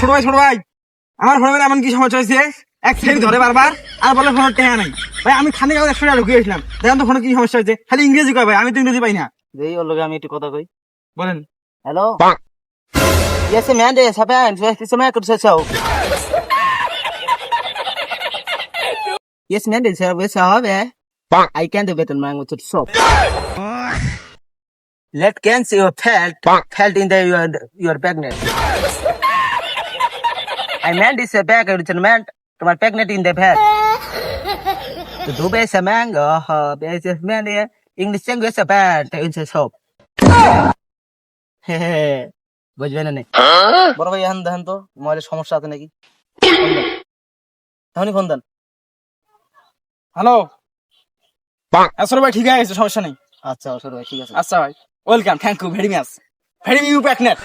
ছোট ভাই ছোট ভাই আমার ফোনের এমন কি সমস্যা হয়েছে এক সেকেন্ড ধরে বারবার আর বলে ফোনের টেহা নাই ভাই আমি খানে কাগজ একশো টাকা ঢুকিয়েছিলাম দেখলাম তো ফোনে কি সমস্যা হয়েছে খালি ইংরেজি কয় ভাই আমি তো ইংরেজি পাই না যেই ওর লগে আমি একটু কথা কই বলেন হ্যালো ইয়েস ম্যান রে সাপেন ইয়েস ম্যান করছে চাও ইয়েস ম্যান রে স্যার ওয়েস হবে I can do better man with shop Let cancer your felt felt in the your your pregnant. I meant is a bag meant তোমার pregnant in the bed. তো দুবে সে ম্যাঙ্গ হ বেজে ম্যানে English language bad তাই ইনসে সব বুঝবে না নেই বড় ভাই এখন দেখেন তো মোবাইলের সমস্যা আছে নাকি তখনই ফোন দেন হ্যালো আসলে ভাই ঠিক আছে সমস্যা নেই আচ্ছা আসলে ভাই ঠিক আছে আচ্ছা ভাই Welcome, thank you very much. Very new partner.